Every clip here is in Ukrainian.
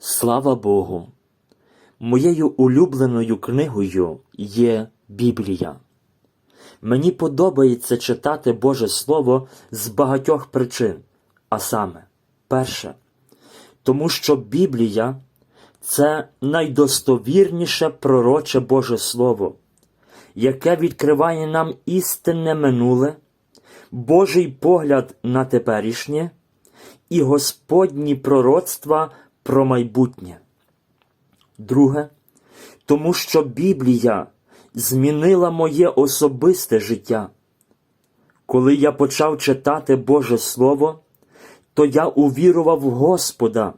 Слава Богу! Моєю улюбленою книгою є Біблія. Мені подобається читати Боже Слово з багатьох причин, а саме, перше, тому що Біблія це найдостовірніше пророче Боже Слово, яке відкриває нам істинне минуле, Божий погляд на теперішнє і Господні пророцтва про майбутнє. Друге, тому що Біблія змінила моє особисте життя. Коли я почав читати Боже Слово, то я увірував в Господа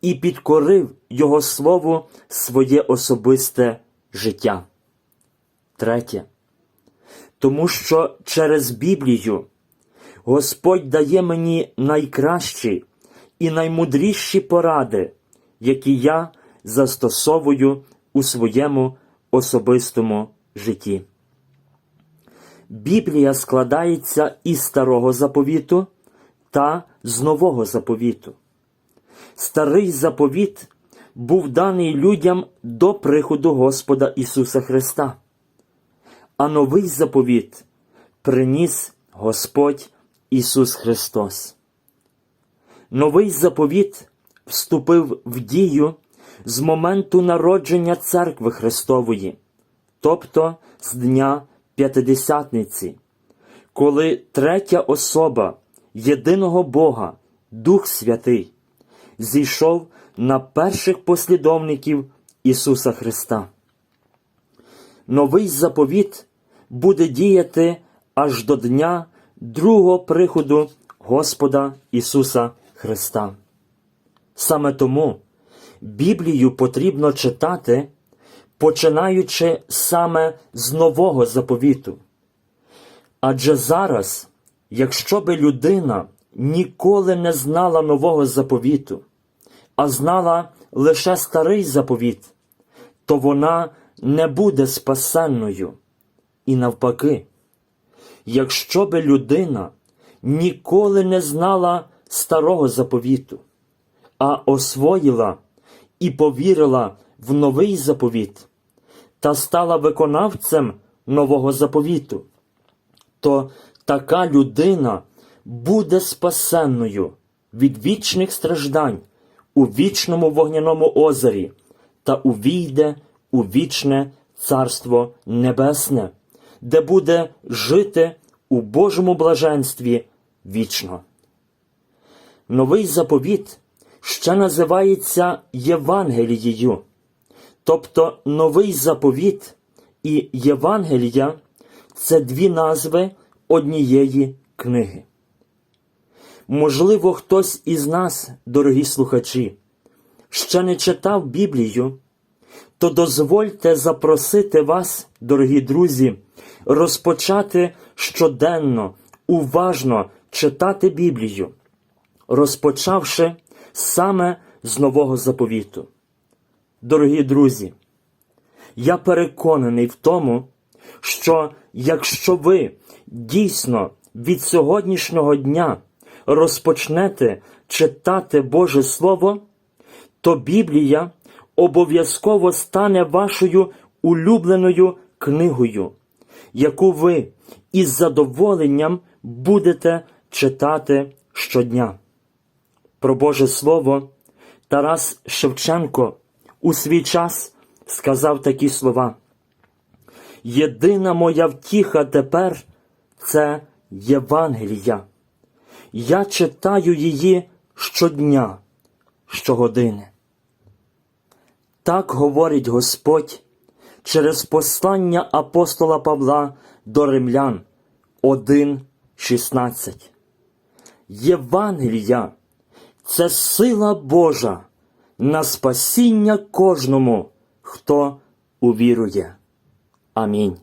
і підкорив Його Слову своє особисте життя. Третє. Тому що через Біблію Господь дає мені найкращі і наймудріші поради, які я застосовую у своєму особистому житті. Біблія складається із старого заповіту та з нового заповіту. Старий заповіт був даний людям до приходу Господа Ісуса Христа, а новий заповіт приніс Господь Ісус Христос. Новий заповіт вступив в дію з моменту народження Церкви Христової, тобто з Дня П'ятидесятниці, коли третя особа єдиного Бога, Дух Святий, зійшов на перших послідовників Ісуса Христа. Новий заповіт буде діяти аж до дня другого приходу Господа Ісуса Христа. Саме тому Біблію потрібно читати, починаючи саме з нового заповіту. Адже зараз, якщо би людина ніколи не знала нового заповіту, а знала лише старий заповіт, то вона не буде спасенною. І навпаки, якщо би людина ніколи не знала старого заповіту, а освоїла і повірила в новий заповіт та стала виконавцем нового заповіту, то така людина буде спасенною від вічних страждань у вічному вогняному озері та увійде у вічне Царство Небесне, де буде жити у Божому блаженстві вічно. Новий заповіт ще називається Євангелією, тобто новий заповіт і Євангелія це дві назви однієї книги. Можливо, хтось із нас, дорогі слухачі, ще не читав Біблію, то дозвольте запросити вас, дорогі друзі, розпочати щоденно, уважно читати Біблію, розпочавши саме з нового заповіту. Дорогі друзі, я переконаний в тому, що якщо ви дійсно від сьогоднішнього дня розпочнете читати Боже Слово, то Біблія обов'язково стане вашою улюбленою книгою, яку ви із задоволенням будете читати щодня. Про Боже Слово Тарас Шевченко у свій час сказав такі слова. Єдина моя втіха тепер це Євангелія. Я читаю її щодня, щогодини. Так говорить Господь через послання апостола Павла до римлян 1.16. Євангелія це сила Божа на спасіння кожному, хто увірує. Амінь.